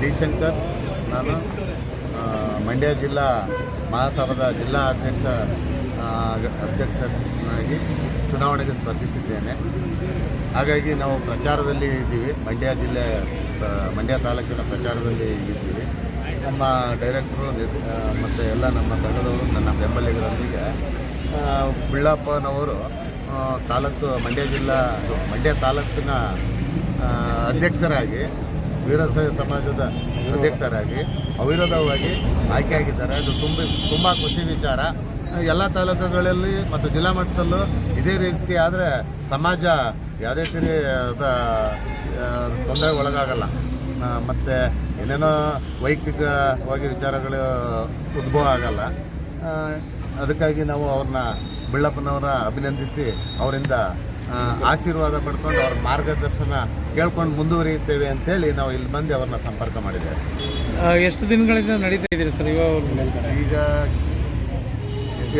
D Shankar ನಾನು ಮಂಡ್ಯ ಜಿಲ್ಲಾ ಮಹಾಸಭಾದ ಜಿಲ್ಲಾ ಅಧ್ಯಕ್ಷ ಅಧ್ಯಕ್ಷನಾಗಿ ಚುನಾವಣೆಗೆ ಸ್ಪರ್ಧಿಸಿದ್ದೇನೆ. ಹಾಗಾಗಿ ನಾವು ಪ್ರಚಾರದಲ್ಲಿ ಇದ್ದೀವಿ. ಮಂಡ್ಯ ಜಿಲ್ಲೆ ಮಂಡ್ಯ ತಾಲೂಕಿನ ಪ್ರಚಾರದಲ್ಲಿ ಇದ್ದೀವಿ. ನಮ್ಮ ಡೈರೆಕ್ಟ್ರು ಮತ್ತು ಎಲ್ಲ ನಮ್ಮ ತಂಡದವರು ನನ್ನ ಬೆಂಬಲಿಗರೊಂದಿಗೆ ಬುಳ್ಳಪ್ಪನವರು ತಾಲೂಕು, ಮಂಡ್ಯ ಜಿಲ್ಲಾ, ಮಂಡ್ಯ ತಾಲೂಕಿನ ಅಧ್ಯಕ್ಷರಾಗಿ ವೀರಶೈವ ಸಮಾಜದ ಅಧ್ಯಕ್ಷರಾಗಿ, ಅವಿರೋಧವಾಗಿ ಆಯ್ಕೆಯಾಗಿದ್ದಾರೆ. ಅದು ತುಂಬ ತುಂಬ ಖುಷಿ ವಿಚಾರ. ಎಲ್ಲ ತಾಲೂಕುಗಳಲ್ಲಿ ಮತ್ತು ಜಿಲ್ಲಾ ಮಟ್ಟದಲ್ಲೂ ಇದೇ ರೀತಿ ಆದರೆ ಸಮಾಜ ಯಾವುದೇ ರೀತಿಯಾದ ತೊಂದರೆ ಒಳಗಾಗಲ್ಲ. ಮತ್ತು ಏನೇನೋ ವೈಯಕ್ತಿಕವಾಗಿ ವಿಚಾರಗಳು ಉದ್ಭವ ಆಗಲ್ಲ. ಅದಕ್ಕಾಗಿ ನಾವು ಅವ್ರನ್ನ ಬಿಳ್ಳಪ್ಪನವರ ಅಭಿನಂದಿಸಿ ಅವರಿಂದ ಆಶೀರ್ವಾದ ಪಡ್ಕೊಂಡು ಅವ್ರ ಮಾರ್ಗದರ್ಶನ ಕೇಳ್ಕೊಂಡು ಮುಂದುವರಿಯುತ್ತೇವೆ ಅಂತೇಳಿ ನಾವು ಇಲ್ಲಿ ಬಂದು ಅವ್ರನ್ನ ಸಂಪರ್ಕ ಮಾಡಿದ್ದೇವೆ. ಎಷ್ಟು ದಿನಗಳಿಂದ ನಡೀತಾ ಇದ್ದೀರಿ ಸರ್ ಇವಾಗ ಈಗ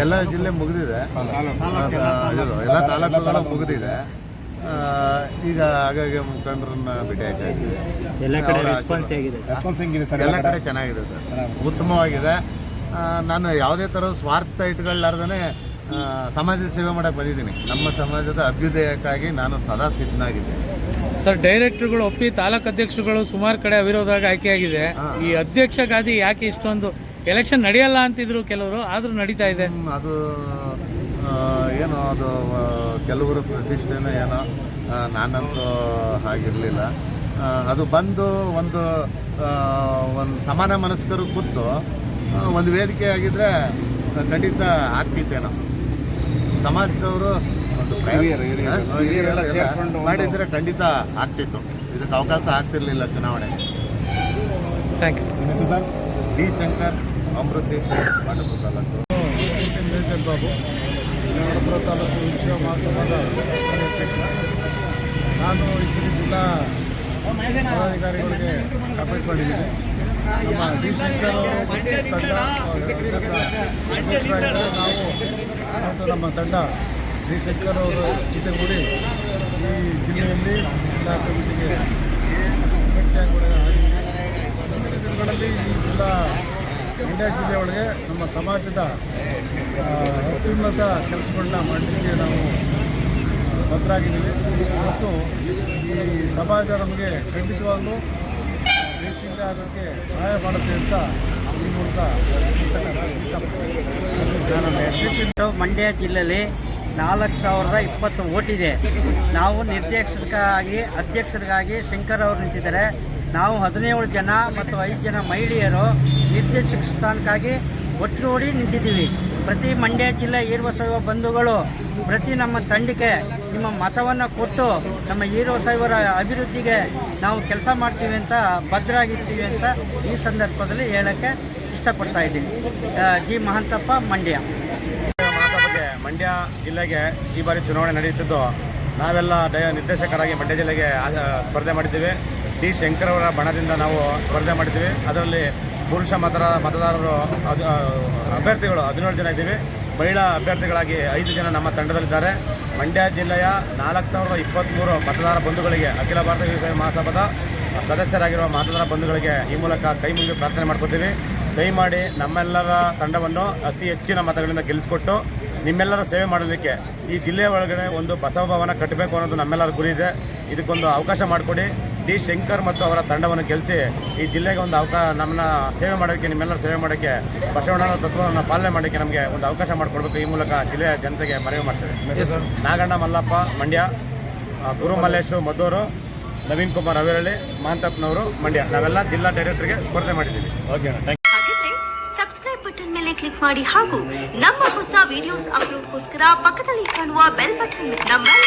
ಎಲ್ಲ ಜಿಲ್ಲೆ ಮುಗಿದಿದೆ. ಎಲ್ಲ ತಾಲೂಕುಗಳು ಮುಗಿದಿದೆ. ಈಗ ಹಾಗಾಗಿ ಮುಖಂಡರನ್ನ ಭೇಟಿ ಆಯ್ತಾ ಇದ್ದೀವಿ. ಎಲ್ಲ ಕಡೆ ರೆಸ್ಪಾನ್ಸ್ ಹೇಗಿದೆ ಸರ್? ರೆಸ್ಪಾನ್ಸ್ ಹೆಂಗಿದೆ ಸರ್? ಎಲ್ಲ ಕಡೆ ಚೆನ್ನಾಗಿದೆ ಸರ್. ಉತ್ತಮವಾಗಿದೆ. ನಾನು ಯಾವುದೇ ಥರದ ಸ್ವಾರ್ಥ ಇಟ್ಕೊಳ್ಳಾರ್ದೇ ಸಮಾಜ ಸೇವೆ ಮಾಡಕ್ಕೆ ಬಂದಿದ್ದೀನಿ. ನಮ್ಮ ಸಮಾಜದ ಅಭ್ಯುದಯಕ್ಕಾಗಿ ನಾನು ಸದಾ ಸಿದ್ಧನಾಗಿದ್ದೇನೆ. ಸರ್ ಡೈರೆಕ್ಟರ್ಗಳು ಒಪ್ಪಿ ತಾಲೂಕು ಅಧ್ಯಕ್ಷರುಗಳು ಸುಮಾರು ಕಡೆ ಅವಿರೋಧವಾಗಿ ಆಯ್ಕೆಯಾಗಿದೆ. ಈ ಅಧ್ಯಕ್ಷ ಗಾದಿ ಯಾಕೆ ಇಷ್ಟೊಂದು ಎಲೆಕ್ಷನ್ ನಡೆಯಲ್ಲ ಅಂತಿದ್ರು ಕೆಲವರು ಆದರೂ ನಡೀತಾ ಇದೆ. ಅದು ಏನು ಅದು ಕೆಲವರು ಪ್ರತಿಷ್ಠೆನೋ ಏನೋ ನಾನಂತೂ ಹಾಗಿರಲಿಲ್ಲ. ಅದು ಬಂದು ಒಂದು ಒಂದು ಸಮಾನ ಮನಸ್ಕರು ಕೂತು ಒಂದು ವೇದಿಕೆ ಆಗಿದ್ರೆ ಖಂಡಿತ ಆಗ್ತಿತ್ತೇನೋ. ಸಮಾಜದವರು ಒಂದು ಸೇರ್ಕೊಂಡು ಒಂದು- ಮಾಡಿದ್ರೆ ಖಂಡಿತ ಆಗ್ತಿತ್ತು. ಇದಕ್ಕೆ ಅವಕಾಶ ಆಗ್ತಿರ್ಲಿಲ್ಲ ಚುನಾವಣೆ. Thank you sir? D Shankar Amruti Pandavapura taluk. Major Babu Navarapura taluk ವಿಶ್ವ ಮಹಾಸಭಾದ ನಾನು ಈ ಸರಿ ಜಿಲ್ಲಾ ಪದಾಧಿಕಾರಿಗಳಿಗೆ ಅಪಾಯಿಂಟ್ ಮಾಡಿದ್ದೀನಿ. ನಮ್ಮ ಡಿ ಶಂಕರ್ ತಂಡ. ನಾವು ನಮ್ಮ ತಂಡ ಶ್ರೀ ಶಂಕರ್ ಅವರು ಜೊತೆಗೂಡಿ ಈ ಜಿಲ್ಲೆಯಲ್ಲಿ ಜಿಲ್ಲಾ ಕಮಿಟಿಗೆ. ಮುಂದಿನ ದಿನಗಳಲ್ಲಿ ಈ ಜಿಲ್ಲಾ ಮಂಡ್ಯ ಜಿಲ್ಲೆ ಒಳಗೆ ನಮ್ಮ ಸಮಾಜದ ಅತ್ಯುನ್ನತ ಕೆಲಸಗಳನ್ನ ಮಾಡಲಿಕ್ಕೆ ನಾವು ಭದ್ರಾಗಿದ್ದೀವಿ ಮತ್ತು ಈ ಸಮಾಜ ನಮಗೆ ಖಂಡಿತವಾಗಲೂ ದೇಶದಿಂದ ಆಗೋಕ್ಕೆ ಸಹಾಯ ಮಾಡುತ್ತೆ ಅಂತ ಮಂಡ್ಯ ಜಿಲ್ಲೆಯಲ್ಲಿ ನಾಲ್ಕು ಸಾವಿರದ ಇಪ್ಪತ್ತು ಓಟ್ ಇದೆ. ನಾವು ನಿರ್ದೇಶಕರಾಗಿ ಅಧ್ಯಕ್ಷರಿಗಾಗಿ ಶಂಕರ್ ಅವರು ನಿಂತಿದ್ದಾರೆ. ನಾವು ಹದಿನೇಳು ಜನ ಮತ್ತು ಐದು ಜನ ಮಹಿಳೆಯರು ನಿರ್ದೇಶಕ ಸ್ಥಾನಕ್ಕಾಗಿ ಒಟ್ಟುಗೂಡಿ ನಿಂತಿದ್ದೀವಿ. ಪ್ರತಿ ಮಂಡ್ಯ ಜಿಲ್ಲೆ ಈರ್ವಸೈವ ಬಂಧುಗಳು ಪ್ರತಿ ನಮ್ಮ ತಂಡಕ್ಕೆ ನಿಮ್ಮ ಮತವನ್ನು ಕೊಟ್ಟು ನಮ್ಮ ಈರ್ವಸೈವರ ಅಭಿವೃದ್ಧಿಗೆ ನಾವು ಕೆಲಸ ಮಾಡ್ತೀವಿ ಅಂತ, ಭದ್ರಾಗಿರ್ತೀವಿ ಅಂತ ಈ ಸಂದರ್ಭದಲ್ಲಿ ಹೇಳೋಕ್ಕೆ ಇಷ್ಟಪಡ್ತಾ ಇದ್ದೀನಿ. ಜಿ ಮಹಂತಪ್ಪ ಮಂಡ್ಯ. ಮಂಡ್ಯ ಜಿಲ್ಲೆಗೆ ಈ ಬಾರಿ ಚುನಾವಣೆ ನಡೆಯುತ್ತಿದ್ದು ನಾವೆಲ್ಲ ಡಯ ನಿರ್ದೇಶಕರಾಗಿ ಮಂಡ್ಯ ಜಿಲ್ಲೆಗೆ ಸ್ಪರ್ಧೆ ಮಾಡಿದ್ದೀವಿ. ಟಿ ಶಂಕರ್ ಅವರ ಬಣದಿಂದ ನಾವು ಸ್ಪರ್ಧೆ ಮಾಡಿದ್ದೀವಿ. ಅದರಲ್ಲಿ ಪುರುಷ ಮತದಾರ ಮತದಾರರು ಅಭ್ಯರ್ಥಿಗಳು ಹದಿನೇಳು ಜನ ಇದ್ದೀವಿ. ಮಹಿಳಾ ಅಭ್ಯರ್ಥಿಗಳಾಗಿ ಐದು ಜನ ನಮ್ಮ ತಂಡದಲ್ಲಿದ್ದಾರೆ. ಮಂಡ್ಯ ಜಿಲ್ಲೆಯ ನಾಲ್ಕು ಸಾವಿರದ ಇಪ್ಪತ್ತ್ಮೂರು ಮತದಾರ ಬಂಧುಗಳಿಗೆ ಅಖಿಲ ಭಾರತ ಮಹಾಸಭಾದ ಸದಸ್ಯರಾಗಿರುವ ಮತದಾರ ಬಂಧುಗಳಿಗೆ ಈ ಮೂಲಕ ಕೈ ಮುಗಿದು ಪ್ರಾರ್ಥನೆ ಮಾಡ್ಕೊತೀವಿ. ದಯಮಾಡಿ ನಮ್ಮೆಲ್ಲರ ತಂಡವನ್ನು ಅತಿ ಹೆಚ್ಚಿನ ಮತಗಳಿಂದ ಗೆಲ್ಲಿಸಿಕೊಟ್ಟು ನಿಮ್ಮೆಲ್ಲರ ಸೇವೆ ಮಾಡಲಿಕ್ಕೆ ಈ ಜಿಲ್ಲೆಯ ಒಳಗಡೆ ಒಂದು ಬಸವ ಭವನ ಕಟ್ಟಬೇಕು ಅನ್ನೋದು ನಮ್ಮೆಲ್ಲರ ಗುರಿ ಇದೆ. ಇದಕ್ಕೊಂದು ಅವಕಾಶ ಮಾಡಿಕೊಡಿ. ಡಿ ಶಂಕರ್ ಮತ್ತು ಅವರ ತಂಡವನ್ನು ಗೆಲ್ಲಿಸಿ ಈ ಜಿಲ್ಲೆಗೆ ಒಂದು ಅವಕಾಶ ನಮ್ಮನ್ನ ಸೇವೆ ಮಾಡೋಕ್ಕೆ ನಿಮ್ಮೆಲ್ಲರ ಸೇವೆ ಮಾಡೋಕ್ಕೆ ಬಸವಣ್ಣನ ತತ್ವವನ್ನು ಪಾಲನೆ ಮಾಡೋಕ್ಕೆ ನಮಗೆ ಒಂದು ಅವಕಾಶ ಮಾಡಿಕೊಡ್ಬೇಕು. ಈ ಮೂಲಕ ಜಿಲ್ಲೆಯ ಜನತೆಗೆ ಮನವಿ ಮಾಡ್ತೇವೆ. ನಾಗಣ್ಣ ಮಲ್ಲಪ್ಪ ಮಂಡ್ಯ ಗುರು ಮಲ್ಲೇಶು ಮದ್ದೂರು ನವೀನ್ ಕುಮಾರ್ ಅವಿರಳ್ಳಿ ಮಹಂತಪ್ಪನವರು ಮಂಡ್ಯ. ನಾವೆಲ್ಲ ಜಿಲ್ಲಾ ಡೈರೆಕ್ಟರ್ಗೆ ಸ್ಪರ್ಧೆ ಮಾಡಿದ್ದೀವಿ. ಓಕೆ ಥ್ಯಾಂಕ್ ಹಾಗಿದ್ರೆ ಸಬ್ಸ್ಕ್ರೈಬ್ ಬಟನ್ ಮೇಲೆ ಕ್ಲಿಕ್ ಮಾಡಿ ಹಾಗೂ ನಮ್ಮ ಹೊಸ ವಿಡಿಯೋಸ್ ಅಪ್ಲೋಡ್ಗೋಸ್ಕರ ಪಕ್ಕದಲ್ಲಿ ಕಾಣುವ ಬೆಲ್ ಬಟನ್ ನಮ್ಮೆಲ್ಲ